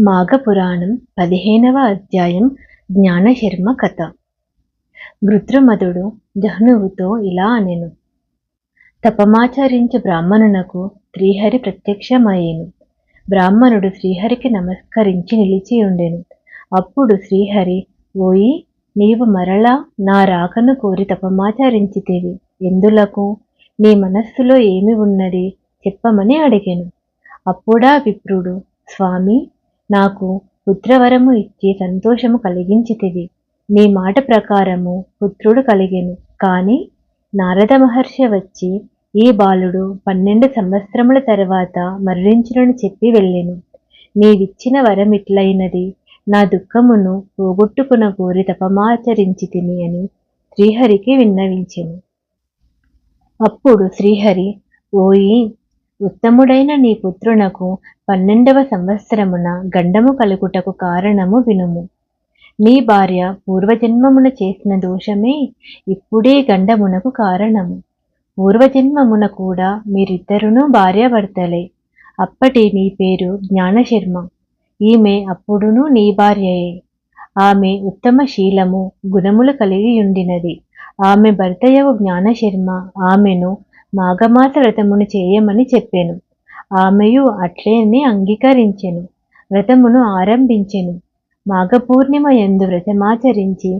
మాఘపురాణం పదిహేనవ అధ్యాయం జ్ఞానశర్మ కథ. గృత్రమదుడు జహ్నువుతో ఇలా అనెను. తపమాచరించు బ్రాహ్మణునకు శ్రీహరి ప్రత్యక్షమయ్యేను. బ్రాహ్మణుడు శ్రీహరికి నమస్కరించి నిలిచి ఉండెను. అప్పుడు శ్రీహరి ఓయి నీవు మరలా నా రాకను కోరి తపమాచరించితేవి. ఎందులకు? నీ మనస్సులో ఏమి ఉన్నది? చెప్పమని అడిగాను. అప్పుడా విప్రుడు స్వామి నాకు పుత్రవరము ఇచ్చి సంతోషము కలిగించితివి. నీ మాట ప్రకారము పుత్రుడు కలిగెను. కాని నారద మహర్షి వచ్చి ఈ బాలుడు పన్నెండు సంవత్సరముల తర్వాత మరణించునని చెప్పి వెళ్ళెను. నీవిచ్చిన వరమిట్లయినది నా దుఃఖమును పోగొట్టుకున్న కోరి తపమాచరించి తిని అని శ్రీహరికి విన్నవించెను. అప్పుడు శ్రీహరి ఓయి ఉత్తముడైన నీ పుత్రునకు పన్నెండవ సంవత్సరమున గండము కలుగుటకు కారణము వినుము. నీ భార్య పూర్వజన్మమున చేసిన దోషమే ఇప్పుడే గండమునకు కారణము. పూర్వజన్మమున కూడా మీరిద్దరును భార్యాభర్తలే. అప్పటి నీ పేరు జ్ఞానశర్మ. ఈమె అప్పుడును నీ భార్యయే. ఆమె ఉత్తమ శీలము గుణములు కలిగి ఉండినది. ఆమె భర్తయవు జ్ఞానశర్మ ఆమెను మాఘమాస వ్రతమును చేయమని చెప్పాను. ఆమెయు అట్లేనే అంగీకరించెను. వ్రతమును ఆరంభించెను. మాఘపూర్ణిమ ఎందు వ్రతమాచరించి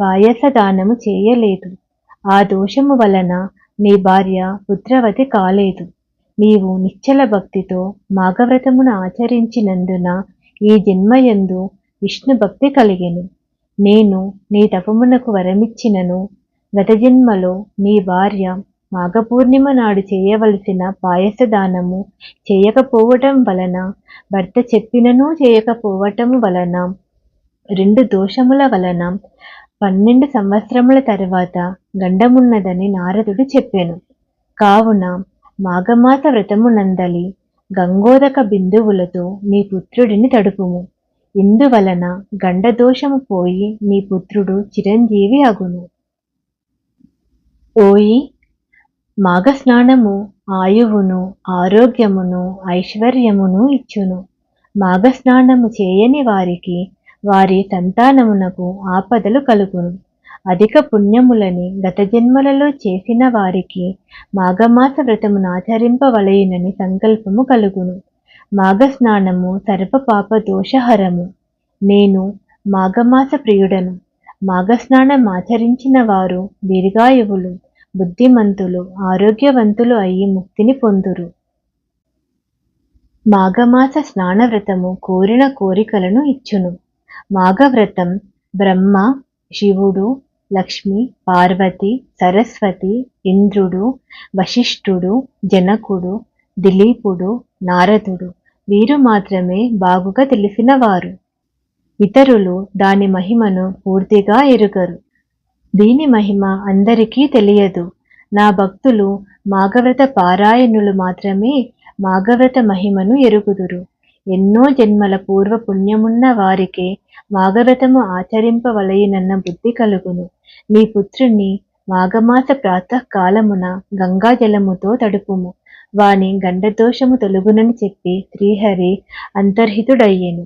పాయస దానము చేయలేదు. ఆ దోషము వలన నీ భార్య పుత్రవతి కాలేదు. నీవు నిశ్చల భక్తితో మాఘవ్రతమును ఆచరించినందున ఈ జన్మయందు విష్ణు భక్తి కలిగెను. నేను నీ తపమునకు వరమిచ్చినను. గత జన్మలో నీ భార్య మాఘపూర్ణిమ నాడు చేయవలసిన పాయసదానము చేయకపోవటం వలన భర్త చెప్పినను చేయకపోవటం వలన రెండు దోషముల వలన పన్నెండు సంవత్సరముల తర్వాత గండమున్నదని నారదుడు చెప్పాను. కావున మాఘమాస వ్రతమునందలి గంగోదక బిందువులతో నీ పుత్రుడిని తడుపుము. ఇందువలన గండదోషము పోయి నీ పుత్రుడు చిరంజీవి అగును. ఓయి మాఘస్నానము ఆయువును ఆరోగ్యమును ఐశ్వర్యమును ఇచ్చును. మాఘస్నానము చేయని వారికి వారి సంతానమునకు ఆపదలు కలుగును. అధిక పుణ్యములని గత జన్మలలో చేసిన వారికి మాఘమాస వ్రతమును ఆచరింపవలయునని సంకల్పము కలుగును. మాఘస్నానము సర్ప పాప దోషహరము. నేను మాఘమాస ప్రియుడను. మాఘస్నానం ఆచరించిన వారు దీర్ఘాయువులు. బుద్ధిమంతులు ఆరోగ్యవంతులు అయి ముక్తిని పొందురు. మాఘమాస స్నానవ్రతము కోరిన కోరికలను ఇచ్చును. మాఘవ్రతం బ్రహ్మ శివుడు లక్ష్మి పార్వతి సరస్వతి ఇంద్రుడు వశిష్ఠుడు జనకుడు దిలీపుడు నారదుడు. వీరు మాత్రమే బాగుగా తెలిసినవారు ఇతరులు దాని మహిమను పూర్తిగా ఎరుగరు. దీని మహిమ అందరికీ తెలియదు. నా భక్తులు మాఘవ్రత పారాయణులు మాత్రమే మాఘవ్రత మహిమను ఎరుగుదురు. ఎన్నో జన్మల పూర్వ పుణ్యమున్న వారికే మాఘవ్రతము ఆచరింపవలయనన్న బుద్ధి కలుగును. నీ పుత్రుణ్ణి మాఘమాస ప్రాతకాలమున గంగాజలముతో తడుపుము. వాని గండదోషము తొలుగునని చెప్పి శ్రీహరి అంతర్హితుడయ్యెను.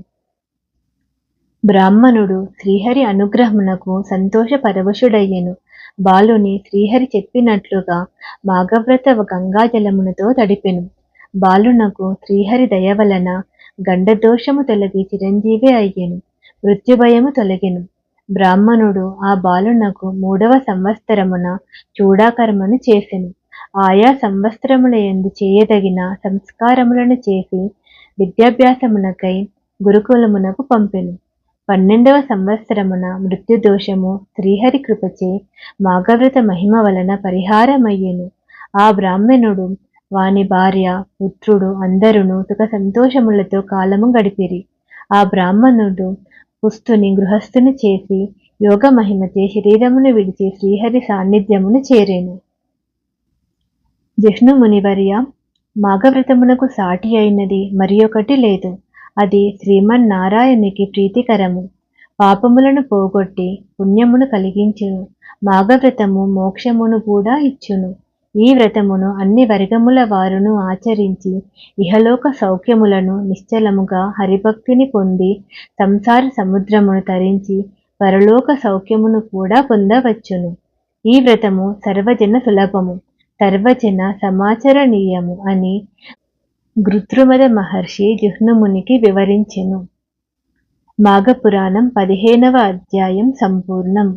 బ్రాహ్మణుడు శ్రీహరి అనుగ్రహమునకు సంతోషపరవశుడయ్యెను. బాలుని శ్రీహరి చెప్పినట్లుగా మాఘవ్రత గంగాజలమునతో తడిపెను. బాలునకు శ్రీహరి దయ వలన గండదోషము తొలగి చిరంజీవి అయ్యెను. మృత్యుభయము తొలగెను. బ్రాహ్మణుడు ఆ బాలునకు మూడవ సంవత్సరమున చూడాకర్మను చేసెను. ఆయా సంవత్సరముల ఎందు చేయదగిన సంస్కారములను చేసి విద్యాభ్యాసమునకై గురుకులమునకు పంపెను. పన్నెండవ సంవత్సరమున మృత్యుదోషము శ్రీహరి కృపచే మాఘవ్రత మహిమ వలన పరిహారమయ్యెను. ఆ బ్రాహ్మణుడు వాని భార్య పుత్రుడు అందరును సుఖ సంతోషములతో కాలము గడిపిరి. ఆ బ్రాహ్మణుడు పుస్తుని గృహస్థుని చేసి యోగ మహిమచే శరీరమును విడిచి శ్రీహరి సాన్నిధ్యమును చేరేను. జిష్ణు మునివర్య మాఘవ్రతమునకు సాటి అయినది మరి ఒకటి లేదు. అది శ్రీమన్నారాయణునికి ప్రీతికరము. పాపములను పోగొట్టి పుణ్యమును కలిగించును. మాఘవ్రతము మోక్షమును కూడా ఇచ్చును. ఈ వ్రతమును అన్ని వర్గముల వారును ఆచరించి ఇహలోక సౌఖ్యములను నిశ్చలముగా హరిభక్తిని పొంది సంసార సముద్రమును తరించి పరలోక సౌఖ్యమును కూడా పొందవచ్చును. ఈ వ్రతము సర్వజన సులభము సర్వజన సమాచరణీయము అని గృత్రుమద మహర్షి జుహ్నమునికి వివరించెను. మాఘపురాణం పదిహేనవ అధ్యాయం సంపూర్ణం.